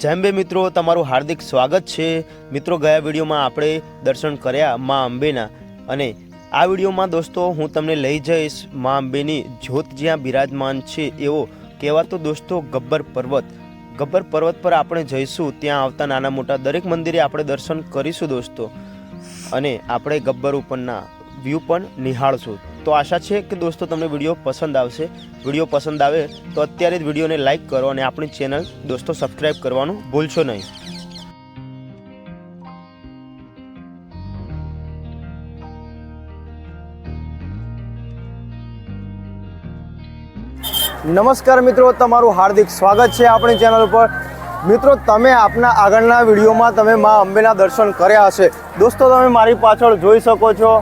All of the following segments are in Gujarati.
જૈમ્બે મિત્રો, તમારું હાર્દિક સ્વાગત છે. મિત્રો, ગયા વિડીયોમાં આપણે દર્શન કર્યા મા અંબેના. અને આ વિડીયોમાં દોસ્તો, હું તમને લઈ જઈશ મા અંબેની જ્યોત જ્યાં બિરાજમાન છે એવો કહેવાતો દોસ્તો ગબ્બર પર્વત. ગબ્બર પર્વત પર આપણે જઈશું, ત્યાં આવતા નાના મોટા દરેક મંદિરે આપણે દર્શન કરીશું દોસ્તો. અને આપણે ગબ્બર ઉપરના વ્યૂ પણ નિહાળશું. તો આશા છે કે દોસ્તો તમને વીડિયો પસંદ આવશે. વીડિયો પસંદ આવે તો અત્યારે જ વિડીયોને લાઇક કરો અને આપણી ચેનલ દોસ્તો સબસ્ક્રાઈબ કરવાનું ભૂલશો નહીં. નમસ્કાર મિત્રો, તમારું હાર્દિક સ્વાગત છે આપણી ચેનલ ઉપર. મિત્રો, તમે આપના આગળના વિડીયોમાં તમે મા અંબેના દર્શન કર્યા હશે. દોસ્તો, તમે મારી પાછળ જોઈ શકો છો.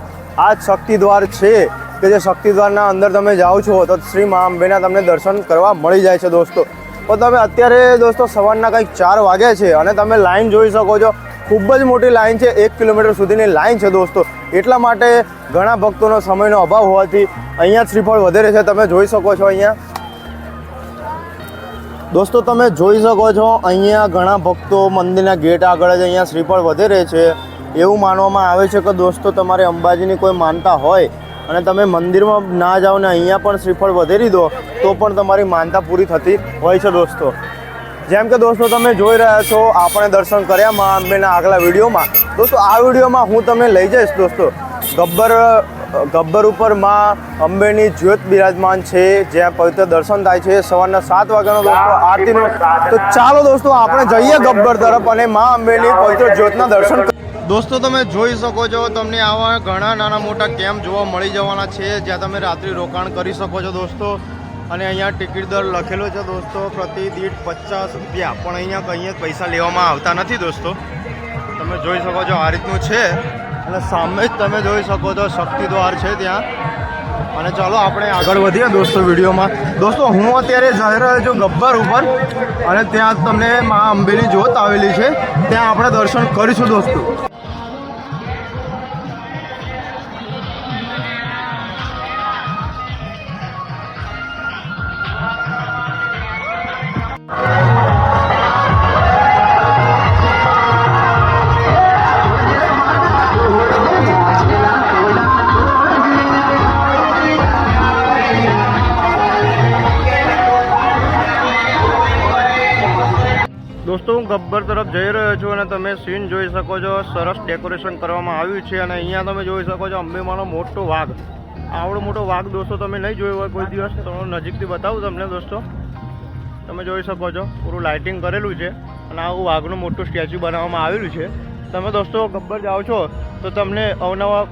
આ શક્તિદ્વાર છે. કે જે શક્તિદ્વારના અંદર તમે જાઓ છો, તો શ્રી મા અંબેના તમને દર્શન કરવા મળી જાય છે દોસ્તો. તો તમે અત્યારે દોસ્તો સવારના કંઈક ચાર વાગ્યા છે અને તમે લાઈન જોઈ શકો છો. ખૂબ જ મોટી લાઈન છે, એક કિલોમીટર સુધીની લાઈન છે દોસ્તો. એટલા માટે ઘણા ભક્તોનો સમયનો અભાવ હોવાથી અહીંયા શ્રીફળ વધારે છે, તમે જોઈ શકો છો અહીંયા. દોસ્તો તમે જોઈ શકો છો, અહીંયા ઘણા ભક્તો મંદિરના ગેટ આગળ જ અહીંયા શ્રીફળ વધેરે છે. એવું માનવામાં આવે છે કે દોસ્તો તમારે અંબાજીની કોઈ માનતા હોય અને તમે મંદિરમાં ના જાઓ ને અહીંયા પણ શ્રીફળ વધેરી દો, તો પણ તમારી માનતા પૂરી થતી હોય છે દોસ્તો. જેમ કે દોસ્તો તમે જોઈ રહ્યા છો, આપણે દર્શન કર્યા મા અંબેના આગલા વિડીયોમાં. દોસ્તો, આ વિડીયોમાં હું તમને લઈ જઈશ દોસ્તો. ગબ્બર ગબ્બર ઉપરમાં અંબેની જ્યોત બિરાજમાન છે, જ્યાં પવિત્ર દર્શન થાય છે સવારના સાત વાગ્યાનો દોસ્તો આરતીનો. તો ચાલો દોસ્તો, આપણે જઈએ ગબ્બર તરફ અને મા અંબેની પવિત્ર જ્યોતના દર્શન દોસ્તો, તમે જોઈ શકો છો, તમને આવા ઘણા નાના મોટા કેમ્પ જોવા મળી જવાના છે, જ્યાં તમે રાત્રિ રોકાણ કરી શકો છો દોસ્તો. અને અહીંયા ટિકિટ દર લખેલો છે દોસ્તો, પ્રતિ દીઠ પચાસ રૂપિયા. પણ અહીંયા કંઈ પૈસા લેવામાં આવતા નથી દોસ્તો. તમે જોઈ શકો છો આ રીતનું છે. એટલે સામે જ તમે જોઈ શકો છો શક્તિ દ્વાર છે ત્યાં. અને ચાલો આપણે આગળ વધીએ દોસ્તો વિડીયોમાં. દોસ્તો, હું અત્યારે જઈ છું ગબ્બર ઉપર. અને ત્યાં તમને મા અંબેની જોત આવેલી છે. ત્યાં આપણે દર્શન કરીશું દોસ્તો. દોસ્તો હું ગબ્બર તરફ જઈ રહ્યો છું અને તમે સીન જોઈ શકો છો. સરસ ડેકોરેશન કરવામાં આવ્યું છે અને અહીંયા તમે જોઈ શકો છો અંબેમાનો મોટો વાઘ. આવડો મોટો વાઘ દોસ્તો તમે નહીં જોયો હોય કોઈ દિવસ. તો નજીકથી બતાવું તમને દોસ્તો. તમે જોઈ શકો છો, પૂરું લાઇટિંગ કરેલું છે અને આવું વાઘનું મોટું સ્ટેચ્યુ બનાવવામાં આવેલું છે. તમે દોસ્તો ગબ્બર જાઓ છો તો તમને અવનવા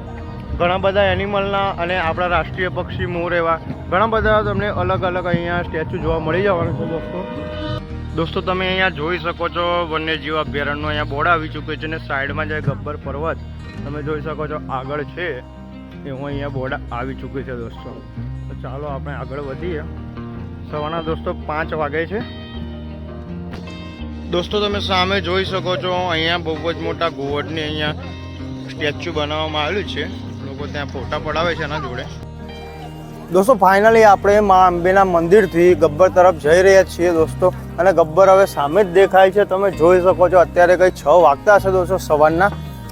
ઘણા બધા એનિમલના અને આપણા રાષ્ટ્રીય પક્ષી, મોર એવા ઘણા બધા તમને અલગ અલગ અહીંયા સ્ટેચ્યુ જોવા મળી જવાનું છે દોસ્તો. દોસ્તો, તમે અહીંયા જોઈ શકો છો વન્યજીવ અભયારણ્યનું અહીંયા બોર્ડ આવી ચૂક્યું છે અને સાઈડમાં જે ગબ્બર પર્વત, તમે જોઈ શકો છો આગળ છે, એ હું અહીંયા બોર્ડ આવી ચૂક્યું છે દોસ્તો. તો ચાલો આપણે આગળ વધીએ. સવારના દોસ્તો, પાંચ વાગે છે. દોસ્તો, તમે સામે જોઈ શકો છો, અહીંયા બહુ જ મોટા ગોવડની અહીંયા સ્ટેચ્યુ બનાવવામાં આવેલું છે. લોકો ત્યાં ફોટા પડાવે છે એના જોડે. દોસ્તો ફાઇનલી આપણે મા અંબેના મંદિરથી ગબ્બર તરફ જઈ રહ્યા છીએ દોસ્તો. અને ગબ્બર હવે સામે જ દેખાય છે. તમે જોઈ શકો છો, અત્યારે કંઈ છ વાગતા હશે દોસ્તો સવારના.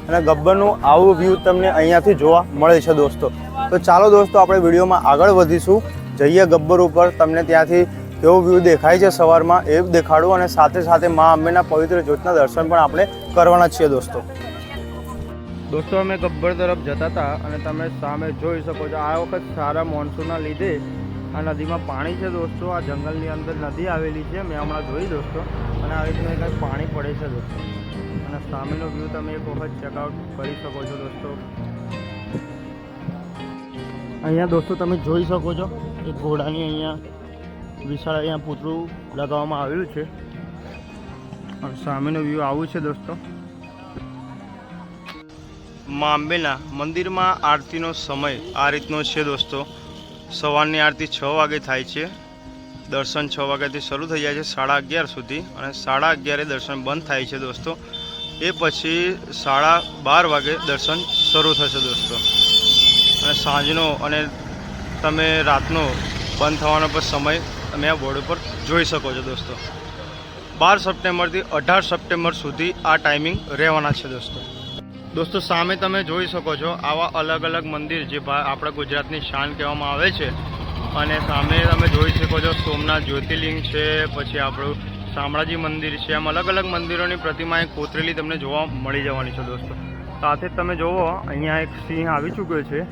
અને ગબ્બરનું આવું વ્યૂ તમને અહીંયાથી જોવા મળે છે દોસ્તો. તો ચાલો દોસ્તો, આપણે વિડીયોમાં આગળ વધીશું. જઈએ ગબ્બર ઉપર. તમને ત્યાંથી કેવો વ્યૂ દેખાય છે સવારમાં એ દેખાડું અને સાથે સાથે મા અંબેના પવિત્ર જ્યોતના દર્શન પણ આપણે કરવાના છીએ દોસ્તો. દોસ્તો, અમે ગબ્બર તરફ જતા હતા અને તમે સામે જોઈ શકો છો, આ વખત સારા મોન્સૂનના લીધે આ નદીમાં પાણી છે દોસ્તો. આ જંગલની અંદર નદી આવેલી છે. મેં હમણાં જોઈ દોસ્તો. અને આવી રીતના કંઈક પાણી પડે છે દોસ્તો. અને સામેનો વ્યૂ તમે એક વખત ચેકઆઉટ કરી શકો છો દોસ્તો. અહીંયા દોસ્તો તમે જોઈ શકો છો એક ઘોડાની અહીંયા વિશાળ અહીંયા પૂતળું લગાવવામાં આવેલું છે. અને સામેનો વ્યૂ આવું છે દોસ્તો. મા અંબેના મંદિરમાં આરતીનો સમય આ રીતનો છે દોસ્તો. સવારની આરતી છ વાગે થાય છે. દર્શન છ વાગ્યાથી શરૂ થઈ જાય છે સાડા અગિયાર સુધી અને સાડા અગિયારે દર્શન બંધ થાય છે દોસ્તો. એ પછી સાડા બાર વાગે દર્શન શરૂ થશે દોસ્તો. અને સાંજનો અને તમે રાતનો બંધ થવાનો પણ સમય તમે આ બોર્ડ ઉપર જોઈ શકો છો દોસ્તો. બાર સપ્ટેમ્બરથી અઢાર સપ્ટેમ્બર સુધી આ ટાઈમિંગ રહેવાના છે દોસ્તો. દોસ્તો, સામે તમે જોઈ શકો છો આવા અલગ અલગ મંદિર જે આપણા ગુજરાતની શાન કહેવામાં આવે છે. અને સામે તમે જોઈ શકો છો સોમનાથ જ્યોતિર્લિંગ છે, પછી આપણું શામળાજી મંદિર છે. એમ અલગ અલગ મંદિરોની પ્રતિમાએ કોતરેલી તમને જોવા મળી જવાની છે દોસ્તો. સાથે તમે જુઓ અહીંયા એક સિંહ આવી ચૂક્યો છે.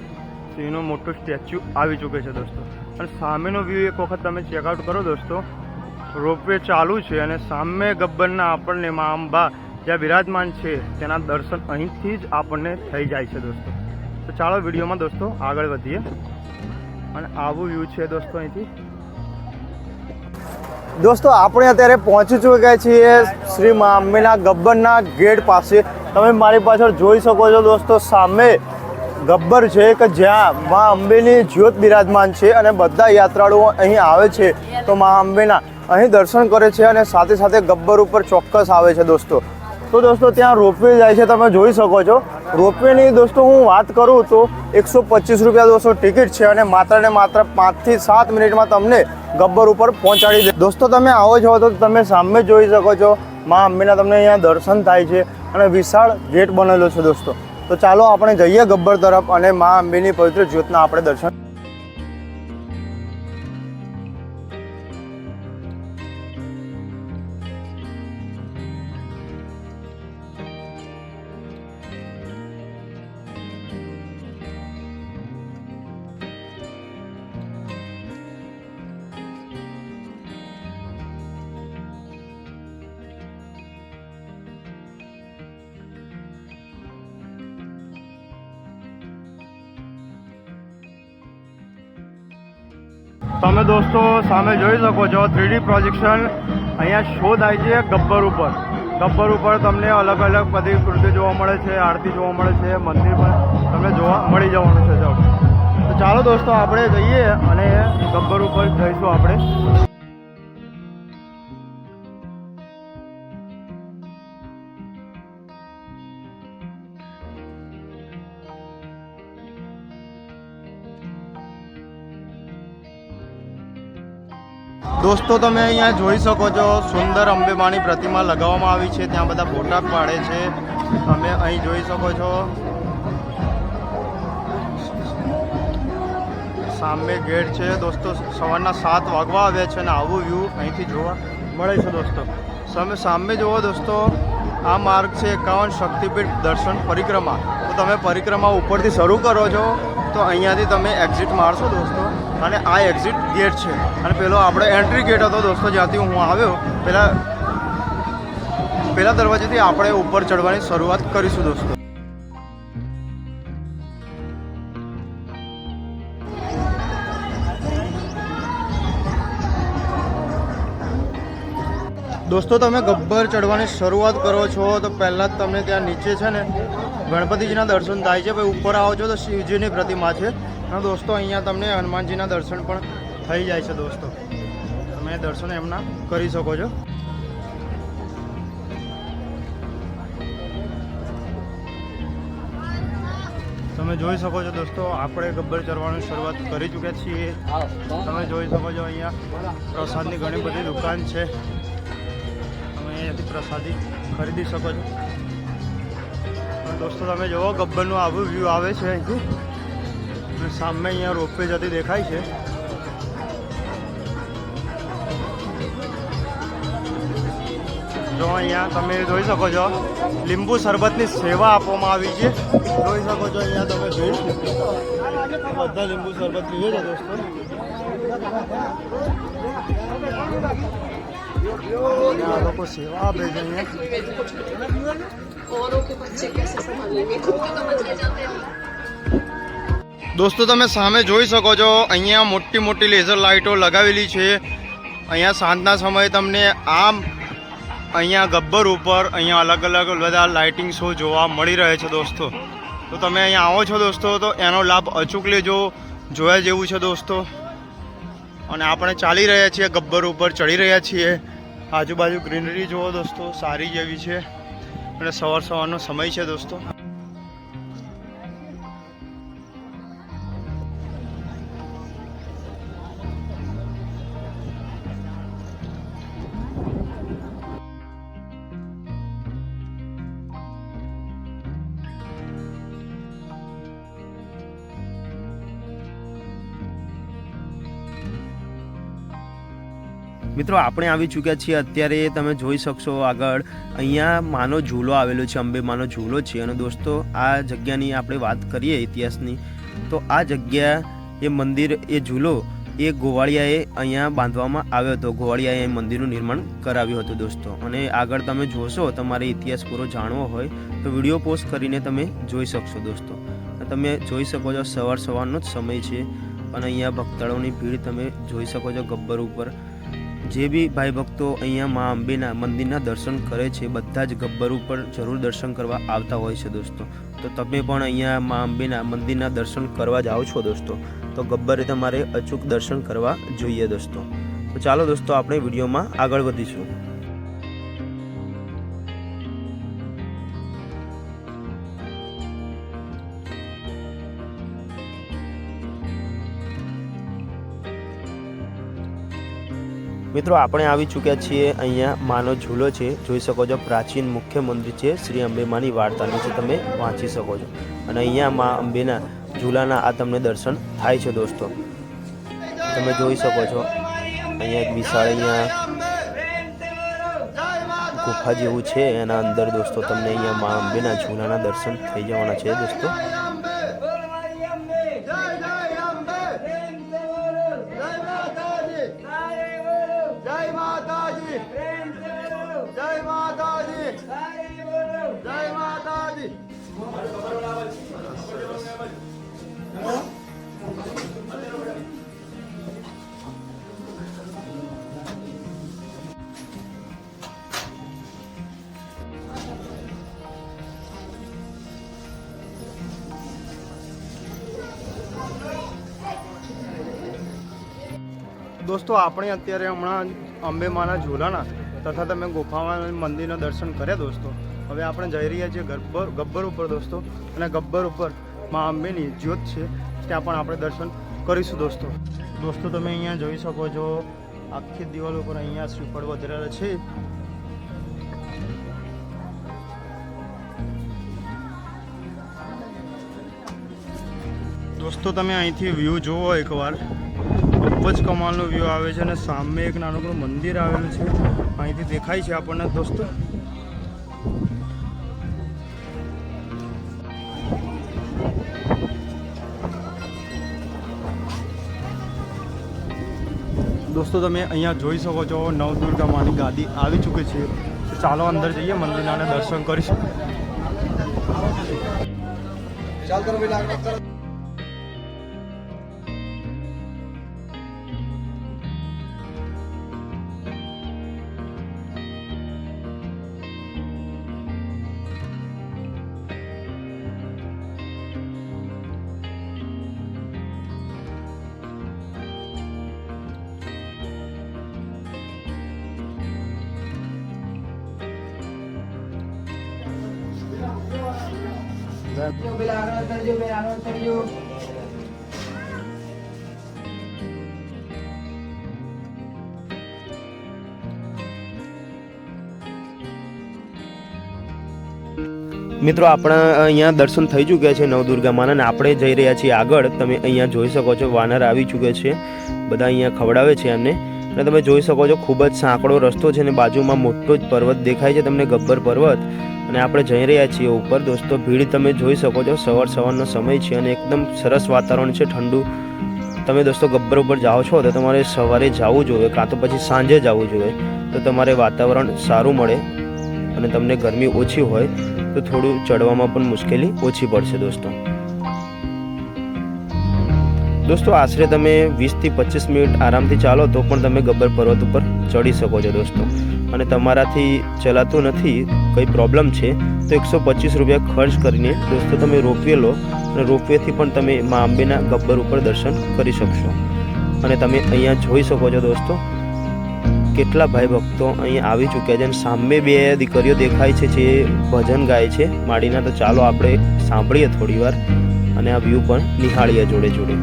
સિંહનો મોટો સ્ટેચ્યુ આવી ચૂક્યો છે દોસ્તો. અને સામેનો વ્યૂ એક વખત તમે ચેકઆઉટ કરો દોસ્તો. રોપવે ચાલુ છે અને સામે ગબ્બરના આપણને મા અંબા જ્યાં બિરાજમાન છે, તેના દર્શન અહીંથી જ આપણને થઈ જાય છે દોસ્તો. તો ચાલો વિડીયોમાં દોસ્તો આગળ વધીએ. અને આવું વ્યૂ છે દોસ્તો અહીંથી. દોસ્તો, આપણે અત્યારે પહોંચી ચૂક્યા છીએ શ્રી અંબેના ગબ્બરના ગેટ પાસે. તમે મારી પાછળ જોઈ શકો છો દોસ્તો, સામે ગબ્બર છે કે જ્યાં મા અંબેની જ્યોત બિરાજમાન છે અને બધા યાત્રાળુઓ અહીં આવે છે. તો મા અંબેના અહીં દર્શન કરે છે અને સાથે સાથે ગબ્બર ઉપર ચોક્કસ આવે છે દોસ્તો. તો દોસ્તો, ત્યાં રોપવે જાય છે, તમે જોઈ શકો છો. રોપવેની દોસ્તો, હું વાત કરું તો એકસો પચીસ રૂપિયા દોસ્તો ટિકિટ છે અને માત્ર ને માત્ર પાંચથી સાત મિનિટમાં તમને ગબ્બર ઉપર પહોંચાડી દે. દોસ્તો, તમે આવો છો તો તમે સામે જોઈ શકો છો. મા અંબેના તમને અહીંયા દર્શન થાય છે અને વિશાળ ગેટ બનેલો છે દોસ્તો. તો ચાલો, આપણે જઈએ ગબ્બર તરફ અને મા અંબેની પવિત્ર જ્યોતના આપણે દર્શન દોસ્તો સામે જોઈ શકો છો થ્રીડી પ્રોજેક્શન અહીંયા શો થાય છે ગબ્બર ઉપર. ગબ્બર ઉપર તમને અલગ અલગ બધી કૃતિ જોવા મળે છે, આરતી જોવા મળે છે, મંદિર પણ તમને જોવા મળી જવાનું છે. તો ચાલો દોસ્તો, આપણે જઈએ અને ગબ્બર ઉપર જઈશું આપણે. દોસ્તો, તમે અહીંયા જોઈ શકો છો, સુંદર અંબેમાની પ્રતિમા લગાવવામાં આવી છે, ત્યાં બધા ફોટા પાડે છે. તમે અહીં જોઈ શકો છો. સામે ગેટ છે, દોસ્તો, સવારના સાત વાગવા આવ્યા છે અને આવું વ્યૂ અહીંથી જોવા મળે છે, દોસ્તો. તમે સામે જુઓ, દોસ્તો, આ માર્ગ છે એકાવન શક્તિપીઠ દર્શન પરિક્રમા. તો તમે પરિક્રમા ઉપરથી શરૂ કરો છો. તો અહીંયાથી તમે એક્ઝિટ મારશો દોસ્તો. અને આ એક્ઝિટ ગેટ છે. અને પેલો આપણે એન્ટ્રી ગેટ હતો દોસ્તો, જ્યાંથી હું આવ્યો પહેલાં પહેલા દરવાજેથી આપણે ઉપર ચડવાની શરૂઆત કરીશું દોસ્તો. દોસ્તો, તમે ગબ્બર ચડવાની શરૂઆત કરો છો, તો પહેલાં જ તમને ત્યાં નીચે છે ને ગણપતિજીના દર્શન થાય છે. ભાઈ, ઉપર આવો છો તો શિવજીની પ્રતિમા છે. અને દોસ્તો, અહીંયા તમને હનુમાનજીના દર્શન પણ થઈ જાય છે દોસ્તો. તમે દર્શન એમના કરી શકો છો. તમે જોઈ શકો છો દોસ્તો, આપણે ગબ્બર ચરવાની શરૂઆત કરી ચૂક્યા છીએ. તમે જોઈ શકો છો અહીંયા પ્રસાદની ઘણી બધી દુકાન છે. તમે અહીંયાથી પ્રસાદી ખરીદી શકો છો. દોસ્તો, તમે જુઓ ગબ્બરનું આવું વ્યૂ આવે છે અહીંથી. અને સામે અહીંયા રોપવે જતી દેખાય છે. જો અહીંયા તમે જોઈ શકો છો, લીંબુ શરબતની સેવા આપવામાં આવી છે. જોઈ શકો છો અહીંયા તમે ભીડ બધા લીંબુ શરબત પીવે છે દોસ્તો. આ લોકો સેવા આપે છે અહીંયા औरों के बच्चे कैसे संभालेंगे खुद के तो बचले जाते हैं દોસ્તો તમે સામે જોઈ શકો છો અહીંયા મોટી મોટી લેઝર લાઇટો લગાવેલી છે અહીંયા સાંજના સમયે તમને આમ અહીંયા ગબ્બર ઉપર અહીંયા અલગ અલગ બધા લાઇટિંગ શો જોવા મળી રહે છે દોસ્તો તો તમે અહીંયા આવો છો દોસ્તો તો એનો લાભ અચૂક લેજો જોયા જેવું છે દોસ્તો અને આપણે ચાલી રહ્યા છીએ ગબ્બર ઉપર ચડી રહ્યા છીએ આજુબાજુ ગ્રીનરી જુઓ દોસ્તો સારી જેવી છે. અને સવાર સવારનો સમય છે દોસ્તો. મિત્રો, આપણે આવી ચૂક્યા છીએ. અત્યારે તમે જોઈ શકશો આગળ, અહીંયા માનો ઝૂલો આવેલો છે, અંબે માનો ઝૂલો છે. અને દોસ્તો, આ જગ્યાની આપણે વાત કરીએ ઇતિહાસની, તો આ જગ્યા, એ મંદિર, એ ઝૂલો, એ ગોવાળિયાએ અહીંયા બાંધવામાં આવ્યો હતો. ગોવાળિયાએ મંદિરનું નિર્માણ કરાવ્યું હતું, દોસ્તો. અને આગળ તમે જોશો, તમારે ઇતિહાસ પૂરો જાણવો હોય, તો વીડિયો પોસ્ટ કરીને તમે જોઈ શકશો, દોસ્તો. તમે જોઈ શકો છો, સવાર સવારનો જ સમય છે. અને અહીંયા ભક્તાળોની ભીડ તમે જોઈ શકો છો, ગબ્બર ઉપર. જે બી ભાઈ ભક્તો અહીંયા મા અંબેના મંદિરના દર્શન કરે છે, બધા જ ગબ્બર ઉપર જરૂર દર્શન કરવા આવતા હોય છે દોસ્તો. તો તમે પણ અહીંયા મા અંબેના મંદિરના દર્શન કરવા જાઓ છો દોસ્તો. તો ગબ્બરે તમારે અચૂક દર્શન કરવા જોઈએ દોસ્તો. તો ચાલો દોસ્તો, આપણે વિડીયોમાં આગળ વધીશું. મિત્રો, આપણે આવી ચૂક્યા છીએ અહીંયા માનો ઝૂલો છે. જોઈ શકો છો, પ્રાચીન મુખ્ય મંદિર છે શ્રી અંબેમાની વાર્તા નીચે તમે વાંચી શકો છો. અને અહીંયા મા અંબેના ઝૂલાના આ તમને દર્શન થાય છે દોસ્તો. તમે જોઈ શકો છો, અહીંયા એક વિશાળ અહીંયા ગુફા જેવું છે. એના અંદર દોસ્તો તમને અહીંયા મા અંબેના ઝૂલાના દર્શન થઈ જવાના છે દોસ્તો. દોસ્તો આપણે અત્યારે હમણાં અંબે માના ઝૂલાના તથા તમે ગુફામાં મંદિરના દર્શન કર્યા દોસ્તો. હવે આપણે જઈ રહ્યા છીએ ગબ્બર ગબ્બર ઉપર દોસ્તો. અને ગબ્બર ઉપર મા અંબેની જ્યોત છે. ત્યાં પણ આપણે દર્શન કરીશું દોસ્તો. દોસ્તો, તમે અહીંયા જોઈ શકો છો. આખી દિવાલ ઉપર અહીંયા શ્રીફળ વધેલા છે. દોસ્તો, તમે અહીંથી વ્યૂ જુઓ એકવાર. ખૂબ જ કમાલનો વ્યૂ આવે છે અને સામે એક નાનકડું મંદિર આવેલું છે. અહીંથી દેખાય છે આપણને દોસ્તો. દોસ્તો, તમે અહીંયા જોઈ શકો છો નવદુર્ગા માની ગાદી આવી ચૂકી છે. ચાલો અંદર જઈએ, મંદિરના દર્શન કરીશું. ચાલ કરો ભાઈ આનો કરજો મિત્રો, આપણા અહીંયા દર્શન થઈ ચૂક્યા છે નવદુર્ગા માના અને આપણે જઈ રહ્યા છીએ આગળ. તમે અહીંયા જોઈ શકો છો, વાનર આવી ચૂક્યા છે. બધા અહીંયા ખવડાવે છે એમને અને તમે જોઈ શકો છો, ખૂબ જ સાંકડો રસ્તો છે અને બાજુમાં મોટો જ પર્વત દેખાય છે તમને ગબ્બર પર્વત. અને આપણે જઈ રહ્યા છીએ ઉપર. દોસ્તો, ભીડ તમે જોઈ શકો છો, સવાર સવારનો સમય છે અને એકદમ સરસ વાતાવરણ છે, ઠંડુ. તમે દોસ્તો, ગબ્બર ઉપર જાઓ છો તો તમારે સવારે જવું જોઈએ, કાં તો પછી સાંજે જવું જોઈએ. તો તમારે વાતાવરણ સારું મળે અને તમને ગરમી ઓછી હોય તો થોડું ચડવામાં પણ મુશ્કેલી ઓછી પડશે દોસ્તો. દોસ્તો, આશરે તમે વીસથી પચીસ મિનિટ આરામથી ચાલો તો પણ તમે ગબ્બર પર્વત ઉપર ચડી શકો છો દોસ્તો. અને તમારાથી ચલાતું નથી, કંઈ પ્રોબ્લેમ છે, તો એકસો પચીસ રૂપિયા ખર્ચ કરીને દોસ્તો તમે રોપવે લો અને રોપવેથી પણ તમે મા અંબેના ગબ્બર ઉપર દર્શન કરી શકશો. અને તમે અહીંયા જોઈ શકો છો દોસ્તો, કેટલા ભાઈ ભક્તો અહીંયા આવી ચૂક્યા છે અને સામે બે દીકરીઓ દેખાય છે જે ભજન ગાય છે. માડીના તો ચાલો આપણે સાંભળીએ થોડી વાર અને આ વ્યૂ પણ નિહાળીએ જોડે જોડે.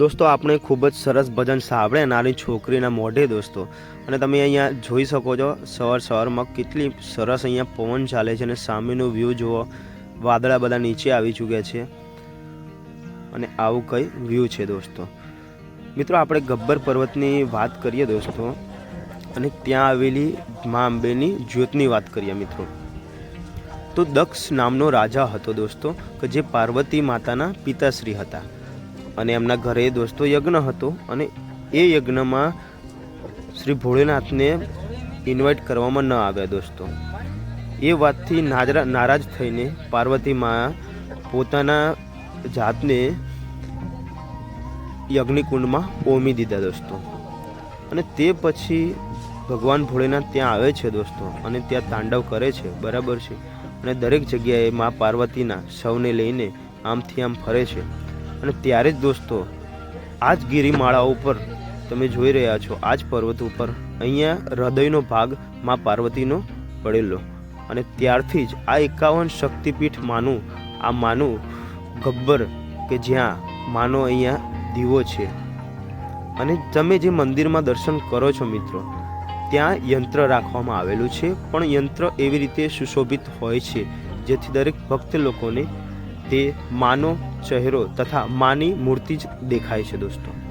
દોસ્તો, આપણે ખૂબ જ સરસ ભજન સાંભળે નાની છોકરીના મોઢે દોસ્તો. અને તમે અહીંયા જોઈ શકો છો, સવાર સવારમાં કેટલી સરસ અહીંયા પવન ચાલે છે અને સામેનું વ્યૂ જુઓ, વાદળા બધા નીચે આવી ચૂક્યા છે. અને આવું કંઈ વ્યૂ છે દોસ્તો. મિત્રો, આપણે ગબ્બર પર્વતની વાત કરીએ દોસ્તો, અને ત્યાં આવેલી મા અંબેની જ્યોતની વાત કરીએ મિત્રો. તો દક્ષ નામનો રાજા હતો દોસ્તો, કે જે પાર્વતી માતાના પિતાશ્રી હતા. અને એમના ઘરે દોસ્તો યજ્ઞ હતો અને એ યજ્ઞમાં શ્રી ભોળેનાથને ઇન્વાઇટ કરવામાં ન આવ્યા દોસ્તો. એ વાતથી નાજરા, નારાજ થઈને પાર્વતી મા પોતાના જાતને યજ્ઞિકુંડમાં ઓમી દીધા દોસ્તો. અને તે પછી ભગવાન ભોળેનાથ ત્યાં આવે છે દોસ્તો અને ત્યાં તાંડવ કરે છે, બરાબર છે. અને દરેક જગ્યાએ મા પાર્વતીના સૌને લઈને આમથી આમ ફરે છે. અને ત્યારે જ દોસ્તો આ જ ગિરિમાળા ઉપર તમે જોઈ રહ્યા છો આ જ પર્વત ઉપર અહીંયા હૃદયનો ભાગ મા પાર્વતીનો પડેલો. અને ત્યારથી જ આ એકાવન શક્તિપીઠ માનું, આ માનું ગબ્બર કે જ્યાં માનો અહીંયા દીવો છે. અને તમે જે મંદિરમાં દર્શન કરો છો મિત્રો, ત્યાં યંત્ર રાખવામાં આવેલું છે, પણ યંત્ર એવી રીતે સુશોભિત હોય છે, જેથી દરેક ભક્ત લોકોને તે માનો ચહેરો તથા માની મૂર્તિ જ દેખાય છે દોસ્તો.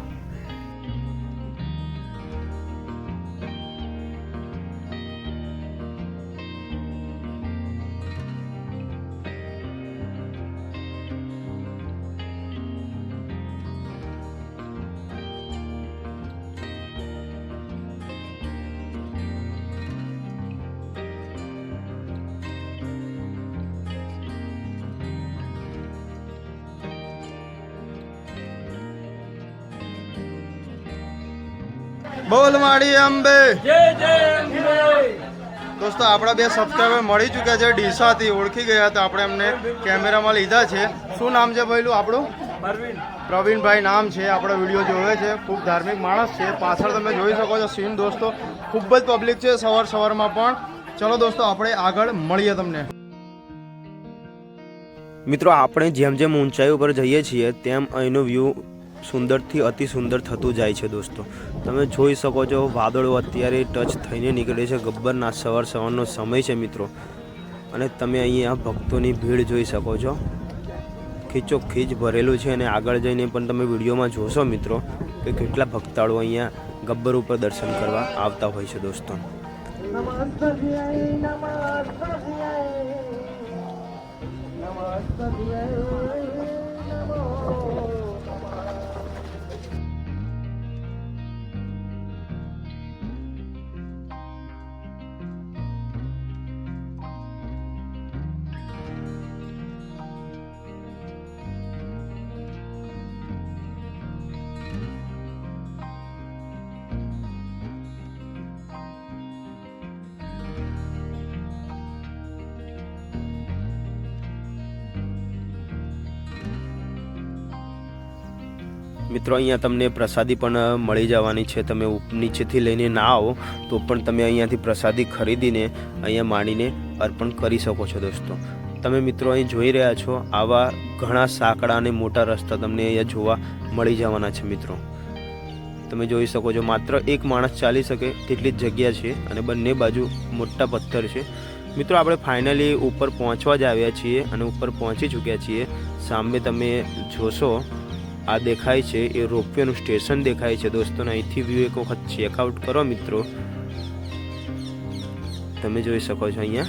અંબે દોસ્તો આપણા બે સબસ્ક્રાઈબર મળી ચૂક્યા છે ડીસાથી ઓળખી ગયા હતા. આપણે એમને કેમેરામાં લીધા છે. શું નામ છે ભાઈલું આપણું? પ્રવીણભાઈ નામ છે. આપણો વીડિયો જોવે છે. ખૂબ ધાર્મિક માણસ છે. પાછળ તમે જોઈ શકો છો સીન દોસ્તો. ખૂબ જ પબ્લિક છે સવાર સવારમાં પણ. ચલો દોસ્તો આપણે આગળ મળીએ તમને. મિત્રો આપણે જેમ જેમ ઊંચાઈ ઉપર જઈએ છીએ તેમ અહીંનો વ્યૂ સુંદરથી અતિ સુંદર થતું જાય છે દોસ્તો. તમે જોઈ શકો છો, વાદળો અત્યારે ટચ થઈને નીકળે છે. ગબ્બરના સવાર સવારનો સમય છે મિત્રો. અને તમે અહીંયા ભક્તોની ભીડ જોઈ શકો છો. ખીચો ખીચ ભરેલું છે અને આગળ જઈને પણ તમે વિડીયોમાં જોશો મિત્રો કે કેટલા ભક્તાળો અહીંયા ગબ્બર ઉપર દર્શન કરવા આવતા હોય છે દોસ્તો. મિત્રો, અહીંયા તમને પ્રસાદી પણ મળી જવાની છે. તમે નીચેથી લઈને ના આવો, તો પણ તમે અહીંયાથી પ્રસાદી ખરીદીને અહીંયા માણીને અર્પણ કરી શકો છો દોસ્તો. તમે મિત્રો અહીં જોઈ રહ્યા છો, આવા ઘણા સાંકડા અને મોટા રસ્તા તમને અહીંયા જોવા મળી જવાના છે મિત્રો. તમે જોઈ શકો છો, માત્ર એક માણસ ચાલી શકે તેટલી જ જગ્યા છે અને બંને બાજુ મોટા પથ્થર છે. મિત્રો, આપણે ફાઇનલી ઉપર પહોંચવા જ આવ્યા છીએ અને ઉપર પહોંચી ચૂક્યા છીએ. સામે તમે જોશો આ દેખાય છે, એ રોપવેનું સ્ટેશન દેખાય છે દોસ્તોને. અહીંથી વ્યૂ એક વખત ચેકઆઉટ કરો મિત્રો. તમે જોઈ શકો છો અહીંયા.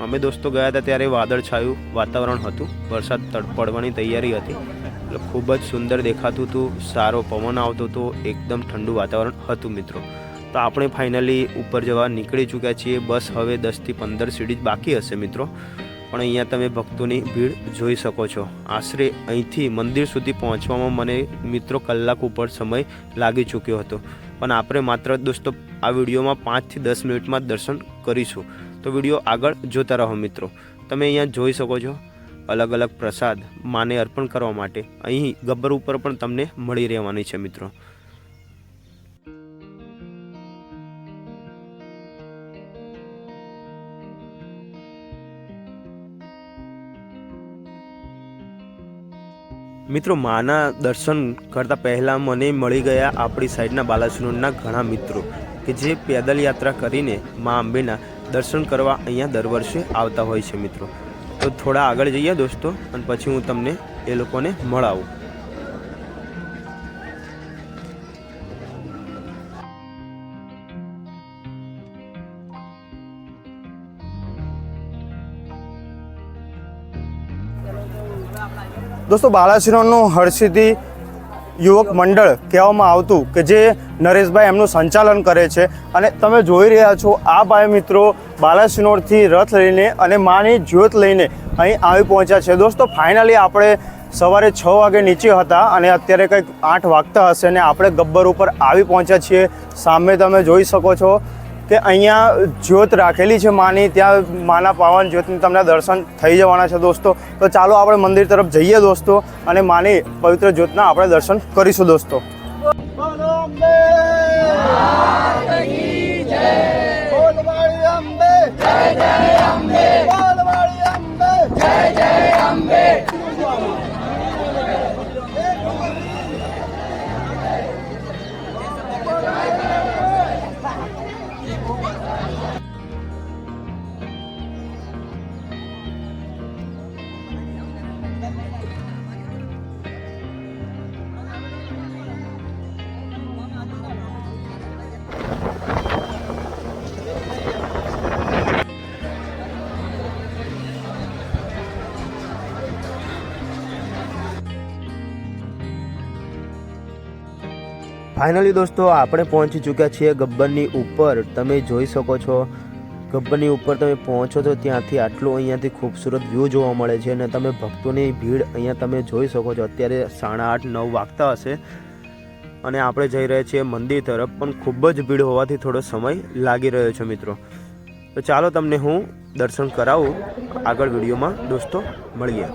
અમે દોસ્તો ગયા હતા ત્યારે વાદળછાયું વાતાવરણ હતું. વરસાદ તડપડવાની તૈયારી હતી. એટલે ખૂબ જ સુંદર દેખાતું હતું, સારો પવન આવતો હતો, એકદમ ઠંડુ વાતાવરણ હતું મિત્રો. તો આપણે ફાઇનલી ઉપર જવા નીકળી ચૂક્યા છીએ. બસ હવે દસથી પંદર સીડી જ બાકી હશે મિત્રો. પણ અહીંયા તમે ભક્તોની ભીડ જોઈ શકો છો. આશરે અહીંથી મંદિર સુધી પહોંચવામાં મને મિત્રો કલાક ઉપર સમય લાગી ચૂક્યો હતો. પણ આપણે માત્ર દોસ્તો, આ વિડીયોમાં પાંચથી દસ મિનિટમાં દર્શન કરીશું. તો વીડિયો આગળ જોતા રહો મિત્રો. તમે અહીંયા જોઈ શકો છો અલગ અલગ પ્રસાદ માને અર્પણ કરવા માટે અહીં ગબ્બર ઉપર પણ તમને મળી રહેવાની છે મિત્રો. મિત્રો, માના દર્શન કરતાં પહેલાં મને મળી ગયા આપણી સાઈડના બાલાસિનોરના ઘણા મિત્રો કે જે પેદલ યાત્રા કરીને મા અંબેના દર્શન કરવા અહીંયા દર વર્ષે આવતા હોય છે મિત્રો. તો થોડા આગળ જઈએ દોસ્તો, અને પછી હું તમને એ લોકોને મળાવું. દોસ્તો બાલાસિનોરનું હરસિદ્ધિ યુવક મંડળ કહેવામાં આવતું કે જે નરેશભાઈ એમનું સંચાલન કરે છે. અને તમે જોઈ રહ્યા છો, આ ભાઈ મિત્રો બાલાસિનોરથી રથ લઈને અને માની જ્યોત લઈને અહીં આવી પહોંચ્યા છે. દોસ્તો, ફાઇનલી આપણે સવારે છ વાગે નીચે હતા અને અત્યારે કંઈક આઠ વાગતા હશે અને આપણે ગબ્બર ઉપર આવી પહોંચ્યા છીએ. સામે તમે જોઈ શકો છો કે અહીંયા જ્યોત રાખેલી છે માની, ત્યાં માના પાવન જ્યોતની તમને દર્શન થઈ જવાના છે દોસ્તો. તો ચાલો આપણે મંદિર તરફ જઈએ દોસ્તો અને માની પવિત્ર જ્યોતના આપણે દર્શન કરીશું દોસ્તો. ફાઇનલી દોસ્તો, આપણે પહોંચી ચૂક્યા છીએ ગબ્બરની ઉપર. તમે જોઈ શકો છો, ગબ્બરની ઉપર તમે પહોંચો તો ત્યાંથી આટલું અહીંયાથી ખૂબસૂરત વ્યૂ જોવા મળે છે અને તમે ભક્તોની ભીડ અહીંયા તમે જોઈ શકો છો. અત્યારે સાડા આઠ, નવ વાગતા હશે અને આપણે જઈ રહ્યા છીએ મંદિર તરફ. પણ ખૂબ જ ભીડ હોવાથી થોડો સમય લાગી રહ્યો છે મિત્રો. તો ચાલો તમને હું દર્શન કરાવું. આગળ વિડીયોમાં દોસ્તો, મળીએ.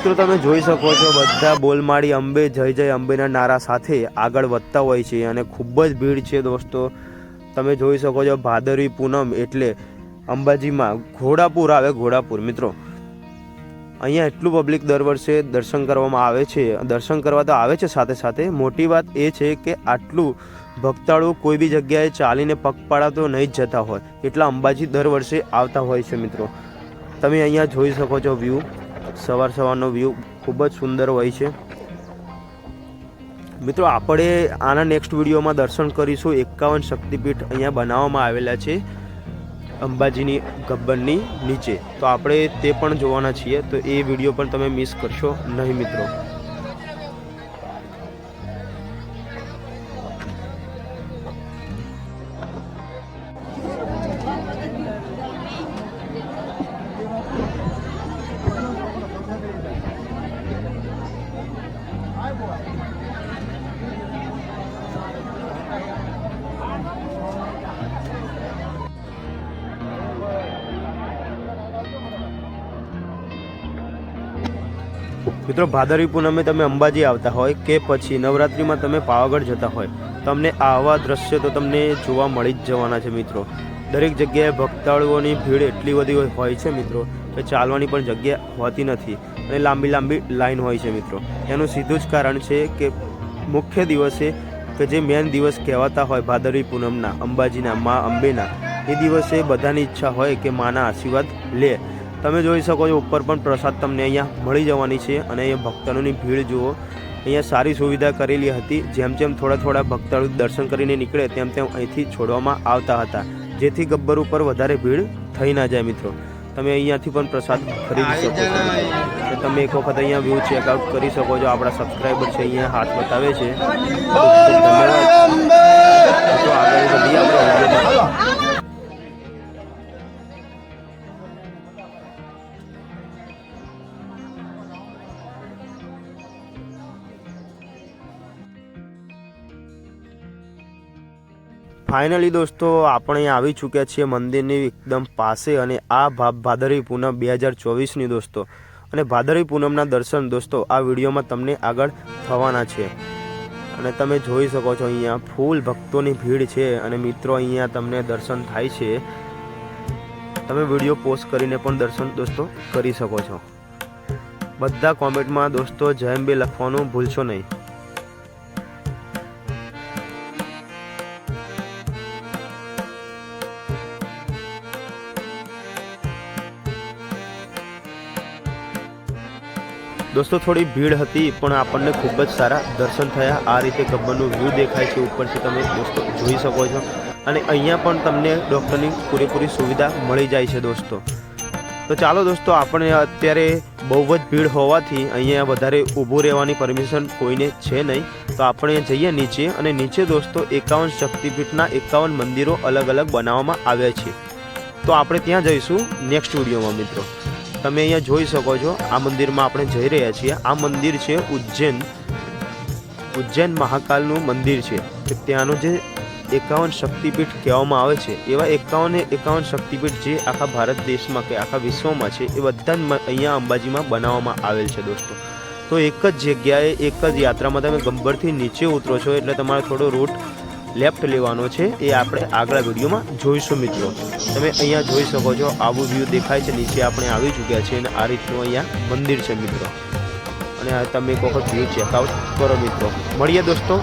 મિત્રો, તમે જોઈ શકો છો બધા બોલમાળી, અંબે, જય જય, અંબેના નારા સાથે આગળ વધતા હોય છે અને ખૂબ જ ભીડ છે દોસ્તો. તમે જોઈ શકો છો ભાદરવી પૂનમ એટલે અંબાજીમાં ઘોડાપુર આવે, ઘોડાપુર. મિત્રો, અહીંયા એટલું પબ્લિક દર વર્ષે દર્શન કરવામાં આવે છે. દર્શન કરવા તો આવે છે સાથે સાથે. મોટી વાત એ છે કે આટલું ભક્તાળુ કોઈ બી જગ્યાએ ચાલીને પગપાળા તો નહીં જ જતા હોય. એટલા અંબાજી દર વર્ષે આવતા હોય છે મિત્રો. તમે અહીંયા જોઈ શકો છો વ્યૂ સવાર સવારનો વ્યૂ ખૂબ જ સુંદર હોય છે. મિત્રો, આપણે આના નેક્સ્ટ વિડીયોમાં દર્શન કરીશું. એકાવન શક્તિપીઠ અહીંયા બનાવવામાં આવેલા છે, અંબાજીની ગબ્બરની નીચે. તો આપણે તે પણ જોવાના છીએ. તો એ વીડિયો પણ તમે મિસ કરશો નહીં મિત્રો. મિત્રો, ભાદરવી પૂનમે તમે અંબાજી આવતા હોય કે પછી નવરાત્રિમાં તમે પાવાગઢ જતા હોય, તમને આવા દ્રશ્ય તો તમને જોવા મળી જ જવાના છે મિત્રો. દરેક જગ્યાએ ભક્તાળુઓની ભીડ એટલી બધી હોય- છે મિત્રો, કે ચાલવાની પણ જગ્યા હોતી નથી અને લાંબી લાંબી લાઈન હોય છે મિત્રો. એનું સીધું જ કારણ છે કે મુખ્ય દિવસે કે જે મેન દિવસ કહેવાતા હોય ભાદરવી પૂનમના, અંબાજીના, મા અંબેના, એ દિવસે બધાની ઈચ્છા હોય કે માના આશીર્વાદ લે. તમે જોઈ શકો છો ઉપર પણ પ્રસાદ તમને અહીંયા મળી જવાની છે અને અહીંયા ભક્તોની ભીડ જુઓ. અહીંયા સારી સુવિધા કરેલી હતી. જેમ જેમ થોડા થોડા ભક્તાળુ દર્શન કરીને નીકળે તેમ તેમ અહીંથી છોડવામાં આવતા હતા. જેથી ગબ્બર ઉપર વધારે ભીડ થઈ ના જાય મિત્રો. તમે અહીંયાથી પણ પ્રસાદ ખરીદી શકો છો. તો તમે એક વખત અહીંયા વ્યૂ ચેકઆઉટ કરી શકો છો. આપણા સબસ્ક્રાઈબર છે અહીંયા હાથ બતાવે છે. આગળ ફાઇનલી દોસ્તો, આપણે આવી ચૂક્યા છીએ મંદિરની એકદમ પાસે અને આ ભાદરવી પૂનમ બે હજાર ચોવીસની દોસ્તો. અને ભાદરવી પૂનમના દર્શન દોસ્તો, આ વિડીયોમાં તમને આગળ થવાના છે. અને તમે જોઈ શકો છો અહીંયા ફૂલ ભક્તોની ભીડ છે અને મિત્રો અહીંયા તમને દર્શન થાય છે. તમે વીડિયો પોસ્ટ કરીને પણ દર્શન દોસ્તો કરી શકો છો. બધા કોમેન્ટમાં દોસ્તો જય અંબે લખવાનું ભૂલશો નહીં. દોસ્તો, થોડી ભીડ હતી, પણ આપણને ખૂબ જ સારા દર્શન થયા. આ રીતે ગબ્બરનું વ્યૂ દેખાય છે, ઉપરથી તમે દોસ્તો જોઈ શકો છો. અને અહીંયા પણ તમને ડૉક્ટરની પૂરેપૂરી સુવિધા મળી જાય છે, દોસ્તો. તો ચાલો દોસ્તો, આપણે અત્યારે બહુ જ ભીડ હોવાથી અહીંયા વધારે ઊભું રહેવાની પરમિશન કોઈને છે નહીં. તો આપણે જઈએ નીચે અને નીચે દોસ્તો, એકાવન શક્તિપીઠના એકાવન મંદિરો અલગ અલગ બનાવવામાં આવ્યા છે. તો આપણે ત્યાં જઈશું નેક્સ્ટ વિડીયોમાં, મિત્રો. તમે અહીંયા જોઈ શકો છો, આ મંદિરમાં આપણે જઈ રહ્યા છીએ. આ મંદિર છે ઉજ્જૈન. ઉજ્જૈન મહાકાલનું મંદિર છે. કે ત્યાંનું જે એકાવન શક્તિપીઠ કહેવામાં આવે છે, એવા એકાવને એકાવન શક્તિપીઠ જે આખા ભારત દેશમાં કે આખા વિશ્વમાં છે, એ બધા અહીંયા અંબાજીમાં બનાવવામાં આવેલ છે દોસ્તો. તો એક જ જગ્યાએ, એક જ યાત્રામાં તમે ગંબરથી નીચે ઉતરો છો, એટલે તમારે થોડો રૂટ લેફ્ટ લેવાનો છે એ આપણે આગળ વિડીયોમાં જોઈશું મિત્રો. તમે અહીંયા જોઈ શકો છો આવું વ્યૂ દેખાય છે નીચે આપણે આવી ચૂક્યા છીએ અને આ રીતનું અહીંયા મંદિર છે મિત્રો. અને આ તમે એક વખત વ્યૂ ચેકઆઉટ કરો મિત્રો. મળીએ દોસ્તો